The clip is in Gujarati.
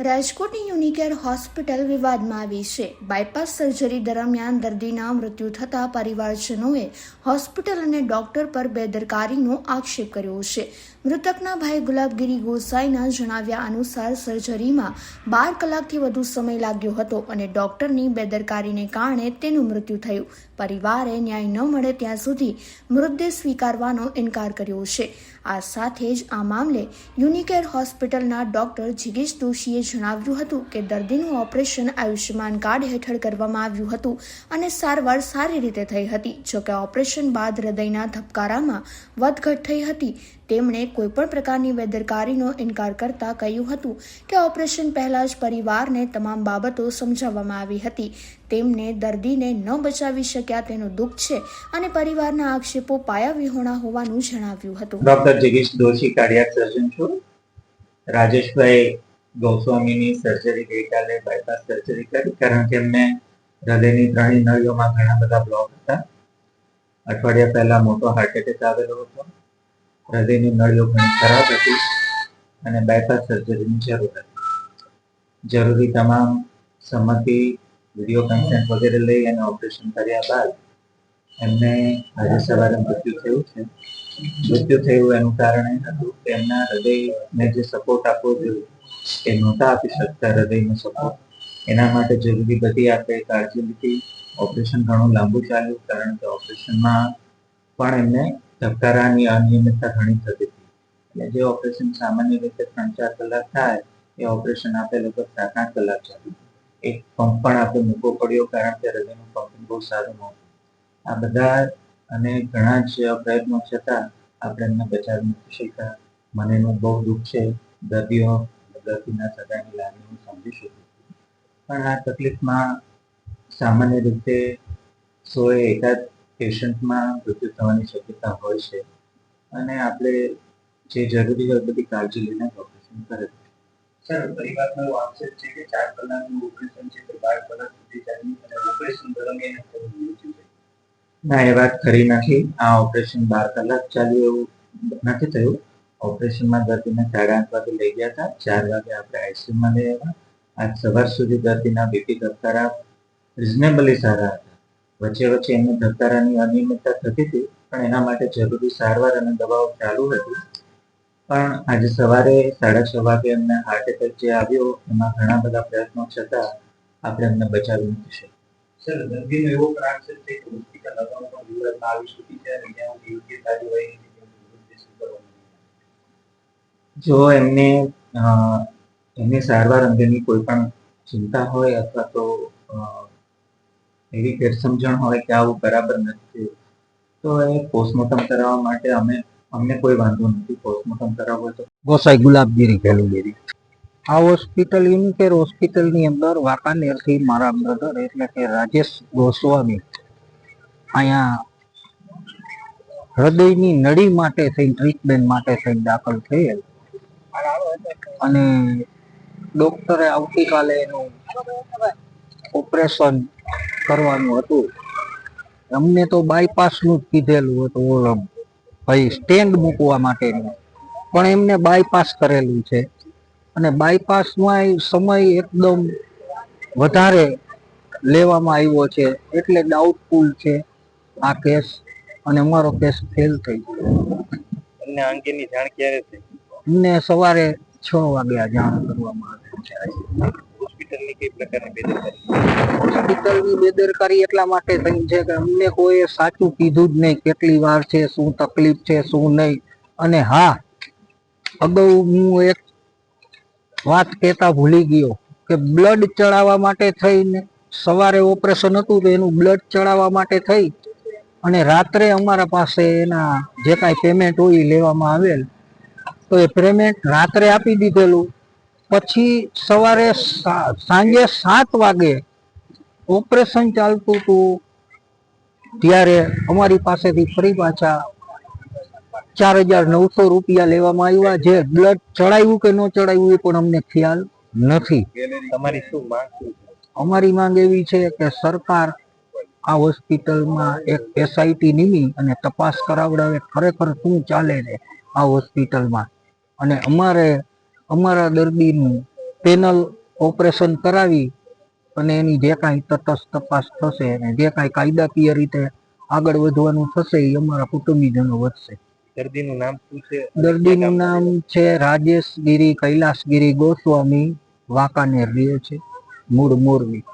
રાજકોટની યુનિકેર હોસ્પિટલ વિવાદમાં આવી છે. બાયપાસ સર્જરી દરમિયાન દર્દીના મૃત્યુ થતાં પરિવારજનોએ હોસ્પિટલ અને ડોક્ટર પર બેદરકારીનો આક્ષેપ કર્યો છે. મૃતકના ભાઈ ગુલાબગીરી ગોસાઈના જણાવ્યા અનુસાર સર્જરીમાં બાર કલાકથી વધુ સમય લાગ્યો હતો અને ડોક્ટરની બેદરકારીને કારણે તેનું મૃત્યુ થયું. પરિવારે ન્યાય ન મળે ત્યાં સુધી મૃતદેહ સ્વીકારવાનો ઇનકાર કર્યો છે. આ સાથે જ આ મામલે યુનિકેર હોસ્પિટલના ડોક્ટર જિગેશ દોશીએ જણાવ્યું હતું કે દર્દીનું ઓપરેશન આયુષ્યમાન કાર્ડ હેઠળ કરવામાં આવ્યું હતું અને સારવાર સારી રીતે થઈ હતી, જોકે ઓપરેશન બાદ હૃદયના ધબકારામાં વધઘટ થઈ હતી. તેમણે કોઈપણ પ્રકારની બેદરકારીનો ઇનકાર કરતા કહ્યું હતું કે ઓપરેશન પહેલા જ પરિવારને તમામ બાબતો સમજાવવામાં આવી હતી. તેમને દર્દીને ન બચાવી શક્યા તેનું દુઃખ છે અને પરિવારના આક્ષેપો પાયા વિહોણા હોવાનું જણાવ્યું હતું. ડોક્ટર જગીશ દોશી, કાર્ડિયાક સર્જન છું? રાજેશભાઈ ગોસ્વામીની સર્જરી ગઈકાલે બાયપાસ સર્જરી કરી, કારણ કે એમને હૃદયની ત્રણેય નળીઓમાં ઘણા બધા બ્લોક હતા. અઠવાડિયા પહેલા મોટો હાર્ટ એટેક આવેલો હતો. હૃદયની નળીઓ ઘણી ખરાબ હતી અને બાયપાસ સર્જરીની જરૂર હતી. જરૂરી તમામ સંમતિ વીડિયો કન્સેન્ટ વગેરે લઈ અને ઓપરેશન કર્યા બાદ એમને આજે સવારે મૃત્યુ થયું છે. મૃત્યુ થયું એનું કારણ એ હતું કે એમના હૃદયને જે સપોર્ટ આપવો જોઈએ, એ નહોતા આપી શકતા હૃદયનો સપોર્ટ એના માટે જરૂરી બધી આપણે કાળજી લીધી. ઓપરેશન ઘણું લાંબુ ચાલ્યું કારણ કે ઓપરેશનમાં પણ એમને ધબકારાની અનિયમિતતા ઘણી થતી હતી. એટલે જે ઓપરેશન સામાન્ય રીતે ત્રણ ચાર કલાક થાય, એ ઓપરેશન આપણે લગભગ સાત આઠ કલાક ચાલ્યું એક પંપ પણ આપણે મૂકવો પડ્યો કારણ કે હૃદયનું પંપિંગ બહુ સારું નહોતું આ બધા અને ઘણા જ પ્રયત્નો છતાં આપણે એમને બચાવી નથી શક્યા. મને એનું બહુ દુઃખ છે. દર્દીઓ દર્દીના સગાની લાગણી હું સમજી શકું પણ આ તકલીફમાં સામાન્ય રીતે સો એકાદ પેશન્ટમાં મૃત્યુ થવાની શક્યતા હોય છે અને આપણે જે જરૂરી હોય બધી કાળજી લઈને ઓપરેશન કરે સર, પરિવારનો એવો આક્ષેપ છે કે ચાર કલાકનું ઓપરેશન છે તે બાર કલાક સુધી ચાલ્યું અને ઓપરેશન દરમિયાન ના, એ વાત ખરી નથી. આ ઓપરેશન બાર કલાક ચાલ્યું એવું નથી થયું. ઓપરેશનમાં દર્દીને સાડા આઠ વાગે લઈ ગયા હતા. ચાર વાગે આપણે આઈસીયુમાં લઈ આવ્યા. આજ સવાર સુધી દર્દીના બીપી ધબકારા રિઝનેબલી સારા હતા. વચ્ચે વચ્ચે એમને ધબકારાની અનિયમિતતા થતી હતી પણ એના માટે જરૂરી સારવાર અને દવાઓ ચાલુ હતી. પણ આજે સવારે સાડા છ વાગે એમને હાર્ટ એટેક જે આવ્યો એમાં ઘણા બધા પ્રયત્નો છતાં આપણે એમને બચાવી નથી શક્યા જો એમને એમની સારવાર અંગેની કોઈ પણ ચિંતા હોય અથવા તો એવી ગેરસમજણ હોય કે આવું બરાબર નથી. તો એ પોસ્ટમોર્ટમ કરાવવા માટે અમે, અમને કોઈ વાંધો નથી પોસ્ટમોર્ટમ કરાવવું તો. ગોસાઈ ગુલાબગીરી ખેલુગીરી આ હોસ્પિટલ યુનિકેર હોસ્પિટલની અંદર વાંકાનેરથી મારા બ્રધર એટલે કે રાજેશ ગોસ્વામી અહીંયા હૃદયની નળી માટે થઈને, ટ્રીટમેન્ટ માટે થઈને દાખલ થયેલ. અને ડોક્ટરે આવતીકાલે એનું ઓપરેશન કરવાનું હતું. અમને તો બાયપાસનું જ કીધેલું હતું ભાઈ સ્ટેન્ડ મૂકવા માટેનું. પણ એમને બાયપાસ કરેલું છે. અને બાયપાસમાં સમય એકદમ વધારે લેવામાં આવ્યો છે. એટલે ડાઉટફુલ છે આ કેસ. અને અમારો કેસ ફેલ થઈ ગયો. તમને અંગેની જાણ ક્યારે થઈ? અમને સવારે છ વાગ્યા જાણ કરવામાં આવી છે. હોસ્પિટલની કઈ પ્રકારની બેદરકારી? હોસ્પિટલની બેદરકારી એટલા માટે થઈ છે કે અમને કોઈએ સાચું કીધું જ નહીં કેટલી વાર છે, શું તકલીફ છે, શું નહીં. અને હા, અગાઉ હું એક વાત કહેતા ભૂલી ગયો કે બ્લડ ચડાવવા માટે થઈને સવારે ઓપરેશન હતું તો એનું બ્લડ ચડાવવા માટે થઈ અને રાત્રે અમારા પાસે એના જે કાંઈ પેમેન્ટ હોય એ લેવામાં આવેલ. તો એ પેમેન્ટ રાત્રે આપી દીધેલું. પછી સવારે સાંજે સાત વાગે ઓપરેશન ચાલતું હતું. ત્યારે અમારી પાસેથી ફરી પાછા ચાર હજાર નવસો રૂપિયા લેવામાં આવ્યા. જે બ્લડ ચડાવ્યું કે ન ચડાવ્યું એ પણ અમને ખ્યાલ નથી. તમારી શું માંગ અમારી માંગ એવી છે કે સરકાર આ હોસ્પિટલમાં એક એસઆઈટી નિમી અને તપાસ કરાવડાવે. ખરેખર શું ચાલે છે આ હોસ્પિટલમાં? અને અમારે અમારા દર્દીનું પેનલ ઓપરેશન કરાવી અને એની જે કાંઈ તટસ્થ તપાસ થશે અને જે કાંઈ કાયદાકીય રીતે આગળ વધવાનું થશે એ અમારા કુટુંબીજનો વધશે. દર્દીનું નામ શું છે? દર્દીનું નામ છે રાજેશ ગીરી કૈલાસગીરી ગોસ્વામી વાંકાનેર રહે છે. મૂળ મોરબી.